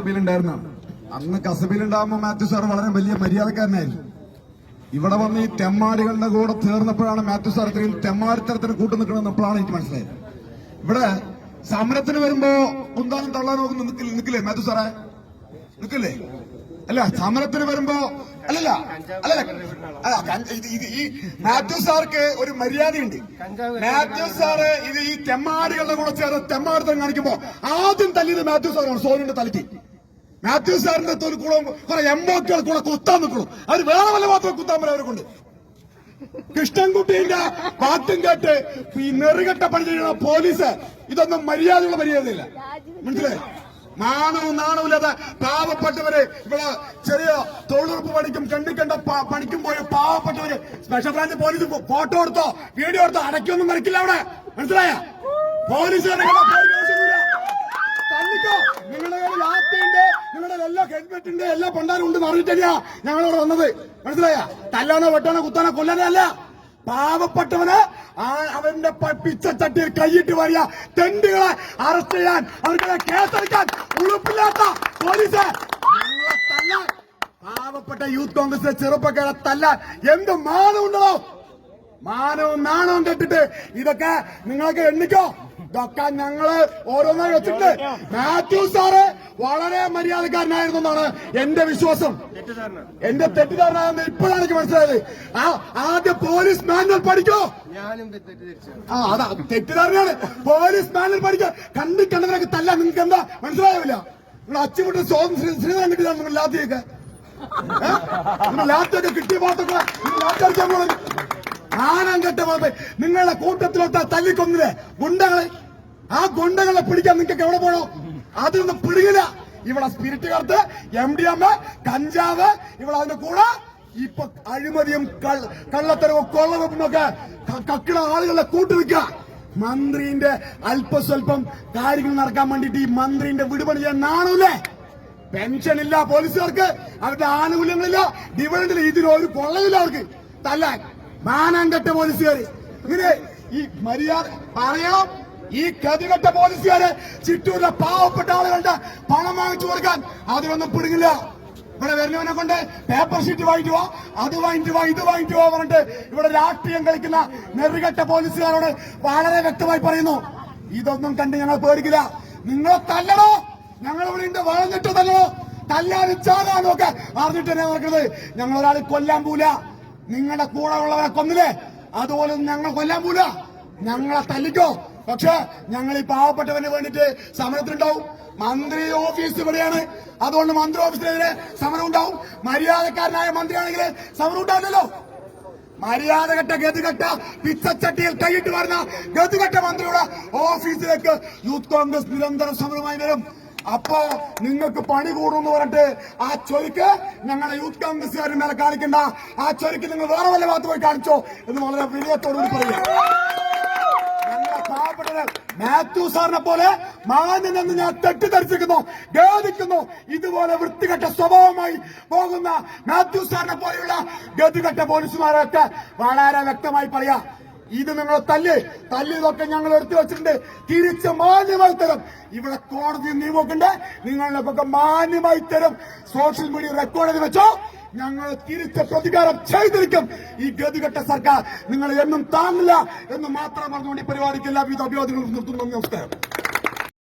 കസബയിലുണ്ടായിരുന്നതാണ് അന്ന് കസബിൽ ഉണ്ടാകുമ്പോൾ മാത്യു സാർ വളരെ വലിയ മര്യാദക്കാരനായിരുന്നു. ഇവിടെ വന്ന് ഈ തെമ്മാടികളുടെ കൂടെ തീർന്നപ്പോഴാണ് മാത്യു സാർ ഇത്രയും തെമ്മാടിത്തരത്തിന് കൂട്ടു നിൽക്കണമെന്ന് അപ്പോഴാണ് എനിക്ക് മനസ്സിലായത്. ഇവിടെ സമരത്തിന് വരുമ്പോ കുന്താനം തള്ളാൻ നിൽക്കില്ലേ നിൽക്കില്ലേ മാത്യു സാറേ? നിൽക്കില്ലേ അല്ല സമരത്തിന് വരുമ്പോ അല്ലല്ല അല്ലല്ല ഈ മാത്യു സാർക്ക് ഒരു മര്യാദയുണ്ട്. മാത്യു സാറ് ഇത് ഈ തെമ്മാടികളുടെ കൂടെ ചേർന്ന് തെമ്മാടിത്തരം കാണിക്കുമ്പോ ആദ്യം തല്ലിയത് മാത്യു സാറാണ്. സോനിന്റെ തലയ്ക്ക്. മാത്യു സാറിന്റെ തോൽ കൂടെ കുറെ എംബോക്കുകൾ കൂടെ കുത്താൻ നിൽക്കണം അത് വേറെ വല്ല മാത്രം കുത്താൻ പറ്റും അവരെ കൊണ്ട്. കൃഷ്ണൻകുട്ടിന്റെ പാട്ടും കേട്ട് ഈ നെറുകെട്ട പണി ചെയ്യുന്ന പോലീസ് ഇതൊന്നും മര്യാദയുള്ള മര്യാദയില്ല. മനസ്സിലായി? നാണവും നാണവുമില്ലാതെ പാവപ്പെട്ടവര് ഇവിടെ ചെറിയ തൊഴിലുറപ്പ് പണിക്കും കണ്ടി കണ്ട പണിക്കും പോയ പാവപ്പെട്ടവര് സ്പെഷ്യൽ ബ്രാഞ്ച് പോലീസ് ഫോട്ടോ എടുത്തോ വീഡിയോ എടുത്തോ അടയ്ക്കൊന്നും വരക്കില്ല അവിടെ. മനസ്സിലായ? പോലീസ് നിങ്ങളെ നിങ്ങളുടെ എല്ലാ പണ്ടാരും ഉണ്ട് അറിഞ്ഞിട്ടില്ല ഞങ്ങളോട് വന്നത്? മനസ്സിലായ? തല്ലാനോ വെട്ടാനോ കുത്താനോ കൊല്ലാനോ അല്ല പാവപ്പെട്ടവന് അവന്റെ പിച്ചച്ചട്ടിയിൽ കൈയിട്ട് വരിക തെണ്ടുകളെ അറസ്റ്റ് ചെയ്യാൻ അവർക്കെതിരെ കേസെടുക്കാൻ ഉളുപ്പില്ലാത്ത പോലീസ്. പാവപ്പെട്ട യൂത്ത് കോൺഗ്രസ് ചെറുപ്പക്കാരെ തല്ലാൻ എന്ത് ഉണ്ടോ? മാനവും നാണവും കെട്ടിട്ട് ഇതൊക്കെ നിങ്ങൾക്ക് എണ്ണിക്കോ? ഇതൊക്കെ ഞങ്ങൾ ഓരോന്നായി വെച്ചിട്ട് മാത്യു സാറ് വളരെ മര്യാദക്കാരനായിരുന്നു എന്നാണ് എന്റെ വിശ്വാസം. എന്റെ തെറ്റിദ്ധാരണ ഇപ്പോഴാണ് എനിക്ക് മനസ്സിലായത്. ആ ആദ്യം പോലീസ് മാനുവൽ പഠിക്കോ? ആ അതാ തെറ്റിദ്ധാരണയാണ്. പോലീസ് മാനുവൽ പഠിക്കോ. കണ്ടി കണ്ടവരൊക്കെ തല്ല നിങ്ങൾക്ക് എന്താ? മനസ്സിലാവില്ല നിങ്ങൾ അച്ചുമുട്ട് സ്വാതന്ത്ര്യം ശ്രീധരൻ കിട്ടിയതാണ് നിങ്ങൾ ലാത്തിയൊക്കെ? ലാത്തിയൊക്കെ കിട്ടിയ ഭാഗത്തൊക്കെ നിങ്ങൾ ലാത്തി അടിക്കാൻ പോകുന്നത് ആനം കെട്ട ഭാഗത്ത് നിങ്ങളുടെ കൂട്ടത്തിലോട്ട് തല്ലിക്കൊന്നില്ലേ? ഗുണ്ടകളെ? ആ ഗുണ്ടകളെ പിടിക്കാൻ നിങ്ങൾക്ക് എവിടെ പോണോ? അതൊന്നും പിടികില്ല ഇവിടെ സ്പിരിറ്റ് കറുത്ത് എം ഡി എം കഞ്ചാവ് ഇവിടെ അതിന്റെ കൂടെ ഇപ്പൊ അഴിമതിയും കള്ളത്തരവും കൊള്ളവും ഒക്കെ കക്കിട ആളുകളെ കൂട്ടുനിൽക്കുക മന്ത്രിന്റെ അല്പസ്വല്പം കാര്യങ്ങൾ നടക്കാൻ വേണ്ടിട്ട് ഈ മന്ത്രിന്റെ വിടുപണി ചെയ്യാൻ നാണൂലേ പെൻഷൻ ഇല്ല പോലീസുകാർക്ക്. അവരുടെ ആനുകൂല്യങ്ങളില്ല. ഡിവിഡൻഡിൽ ഇതിനൊരു കൊള്ളയില്ല അവർക്ക്. തല്ലാൻ. മാനാങ്കട്ട പോലീസുകാർ ഇങ്ങനെ ഈ മര്യാദ പറയണം ഈ ഗതികെട്ട പോലീസുകാരെ ചിറ്റൂരിലെ പാവപ്പെട്ട ആളുകളുടെ പണം വാങ്ങിച്ചു കൊടുക്കാൻ അതിനൊന്നും പിടുങ്ങില്ല. ഇവിടെ വരുന്നവനെ കൊണ്ട് പേപ്പർ ഷീറ്റ് വാങ്ങിച്ചു പോവാ അത് വാങ്ങിച്ചു പോവാ ഇത് വാങ്ങിച്ചു പോവാ പറഞ്ഞിട്ട് ഇവിടെ രാഷ്ട്രീയം കളിക്കുന്ന നെറുകെട്ട പോലീസുകാരോട് വളരെ വ്യക്തമായി പറയുന്നു. ഇതൊന്നും കണ്ട് ഞങ്ങൾ പേടിക്കില്ല. നിങ്ങളെ തല്ലണോ? ഞങ്ങൾ ഇവിടെ വളഞ്ഞിട്ട് തല്ലണോ? തല്ലാനും ചാകാനും ഒക്കെ അറിഞ്ഞിട്ട് തന്നെ നടക്കുന്നത് ഞങ്ങൾ ഒരാളെ കൊല്ലാൻ പോല നിങ്ങളുടെ കൂടെ ഉള്ളവരെ കൊന്നില്ലേ? അതുപോലെ ഞങ്ങൾ കൊല്ലാൻ പോല ഞങ്ങളെ തല്ലിക്കോ? പക്ഷെ ഞങ്ങൾ ഈ പാവപ്പെട്ടവന് വേണ്ടിട്ട് സമരത്തിനുണ്ടാവും മന്ത്രി ഓഫീസ് ഇവിടെയാണ്. അതുകൊണ്ട് മന്ത്രി ഓഫീസിനെതിരെ സമരം ഉണ്ടാവും മര്യാദക്കാരനായ മന്ത്രിയാണെങ്കിൽ സമരം ഉണ്ടാവില്ലല്ലോ മര്യാദകെട്ട ഗതികെട്ട പിച്ചച്ചട്ടിയിൽ കൈയിട്ട് വരുന്ന ഗതികെട്ട മന്ത്രിയുടെ ഓഫീസിലേക്ക് യൂത്ത് കോൺഗ്രസ് നിരന്തരം സമരമായി വരും. അപ്പോ നിങ്ങൾക്ക് പണി കൂടുമെന്ന് പറഞ്ഞിട്ട് ആ ചൊരുക്ക് ഞങ്ങളെ യൂത്ത് കോൺഗ്രസ്സുകാരുടെ മേലെ കാണിക്കണ്ട. ആ ചൊരുക്ക് നിങ്ങൾ വേറെ വല്ല ഭാഗത്ത് പോയി കാണിച്ചോ എന്ന് വളരെ വിനയത്തോടുകൂടി പറയുക. പാവപ്പെട്ടവർ മാത്യു സാറിനെ പോലെ മാന്യനെന്ന് ഞാൻ തെറ്റിദ്ധരിച്ചിരിക്കുന്നു ഖേദിക്കുന്നു. ഇതുപോലെ വൃത്തികെട്ട സ്വഭാവമായി പോകുന്ന മാത്യു സാറിനെ പോലെയുള്ള ഗതികെട്ട പോലീസുമാരൊക്കെ വളരെ വ്യക്തമായി പറയാ. ഇത് നിങ്ങൾ തല്ല്. തല്ലിയതൊക്കെ ഞങ്ങൾ എടുത്തു വെച്ചിട്ടുണ്ട്. തിരിച്ച് മാന്യമായി തരും. ഇവിടെ കോടതി നിയമമൊക്കെ പൊക്കെ മാന്യമായി തരും. സോഷ്യൽ മീഡിയ റെക്കോർഡ് ചെയ്ത് വെച്ചോ. ഞങ്ങൾ തിരിച്ച പ്രതികാരം ചെയ്തിരിക്കും. ഈ ഗതികെട്ട സർക്കാർ നിങ്ങൾ എന്നും താങ്ങില്ല എന്ന് മാത്രം പറഞ്ഞുകൊണ്ട് ഈ പരിപാടിക്ക് എല്ലാവിധ അഭിവാദികളും നിർത്തുന്നു. നമസ്കാരം.